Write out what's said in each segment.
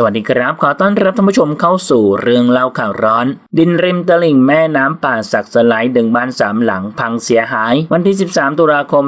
สวัสดีครับ ขอต้อนรับท่านผู้ชมเข้าสู่เรื่องเล่าข่าวร้อน ดินริมตลิ่งแม่น้ำป่าสักสไลด์ดึงบ้านสามหลังพังเสียหาย วันที่ 13 ตุลาคม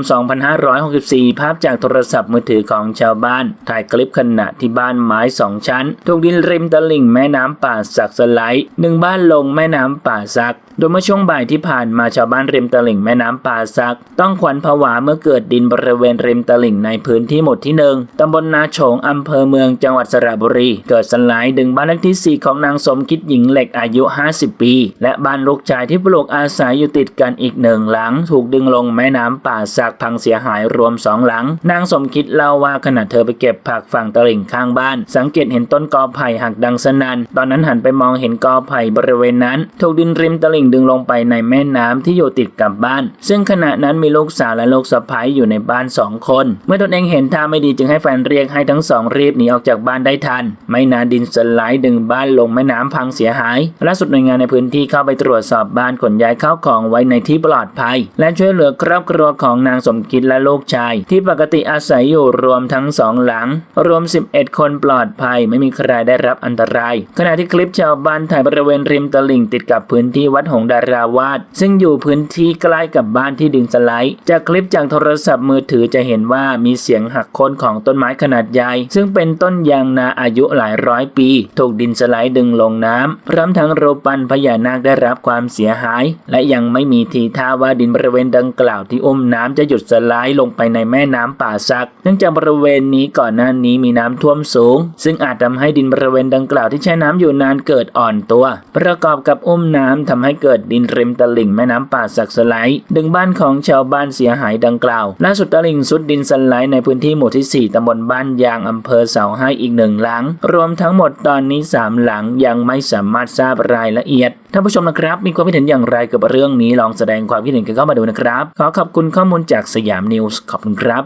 2564 ภาพจากโทรศัพท์มือถือของชาวบ้าน ถ่ายคลิปขณะที่บ้านไม้สองชั้น ถูกดินริมตลิ่งแม่น้ำป่าสักสไลด์ดึงบ้านลงแม่น้ำป่าซักโดยเมื่อช่วงบ่ายที่ผ่านมาชาวบ้านริมตลิ่งแม่น้ำป่าซัก ต้องขวัญผวาเมื่อเกิดดินบริเวณริมตลิ่งในพื้นที่หมู่ที่หนึ่งตำบลนาโฉงอำเภอเมืองจังหวัดสระบุรีเกิดสลายดึงบ้านเลขที่ 4 ของนางสมคิดหญิงเหล็กอายุ 50 ปี และบ้านลูกชายที่ปลูกอาศัยอยู่ติดกันอีกหนึ่งหลัง ถูกดึงลงแม่น้ำป่าซักพังเสียหายรวมสองหลัง นางสมคิดเล่าว่าขณะเธอไปเก็บผักฝั่งตลิ่งข้างบ้าน สังเกตเห็นต้นกอไผ่หักดังสนัน่นตอนนั้นหันไปมองเห็นกอไผ่บริเวณนั้น ถูกดินริมตลิ่งดึงลงไปในแม่น้ำที่อยู่ติดกับบ้าน ซึ่งขณะนั้นมีลูกสาวและลูกสะใภ้อยู่ในบ้านสองคน เมื่อตนเองเห็นท่าไม่ดีจึงให้แฟนเรียกให้ทั้งสองรีบหนีออกจากบ้านได้ทันไม่นานดินสไลด์ดึงบ้านลงแม่น้ำพังเสียหายล่าสุดหน่วยงานในพื้นที่เข้าไปตรวจสอบบ้านขนย้ายข้าวของไว้ในที่ปลอดภัย และช่วยเหลือครอบครัวของนางสมคิดและลูกชาย ที่ปกติอาศัยอยู่รวมทั้งสองหลัง รวม 11 คนปลอดภัยไม่มีใครได้รับอันตราย ขณะที่คลิปชาวบ้านถ่ายบริเวณริมตลิ่งติดกับพื้นที่วัดหงดาราวาสซึ่งอยู่พื้นที่ใกล้กับบ้านที่ดึงสไลด์ จากคลิปจากโทรศัพท์มือถือจะเห็นว่ามีเสียงหักโค่นของต้นไม้ขนาดใหญ่ ซึ่งเป็นต้นยางนาอายุหหลายร้อยปี ถูกดินสไลด์ดึงลงน้ำพร้อมทั้งรูปปั้นพญานาคได้รับความเสียหาย และยังไม่มีทีท่าว่าดินบริเวณดังกล่าวที่อุ้มน้ำจะหยุดสไลด์ลงไปในแม่น้ำป่าซัก เนื่องจากบริเวณนี้ก่อนหน้านี้มีน้ำท่วมสูง ซึ่งอาจทำให้ดินบริเวณดังกล่าวที่แช่น้ำอยู่นานเกิดอ่อนตัว ประกอบกับอุ้มน้ำทำให้เกิดดินริมตลิ่งแม่น้ำป่าสักสไลด์ดึงบ้านของชาวบ้านเสียหายดังกล่าวล่าสุดตลิ่งสุดดินสไลด์ในพื้นที่หมู่ที่ 4ตำบลบ้านยางอำเภอเสาให้อีกหนึ่งหลังรวมทั้งหมดตอนนี้ 3 หลังยังไม่สามารถทราบรายละเอียดท่านผู้ชมนะครับ มีความคิดเห็นอย่างไรกับเรื่องนี้ลองแสดงความคิดเห็นกันเข้ามาดูนะครับ ขอขอบคุณข้อมูลจากสยามนิวส์ขอบคุณครับ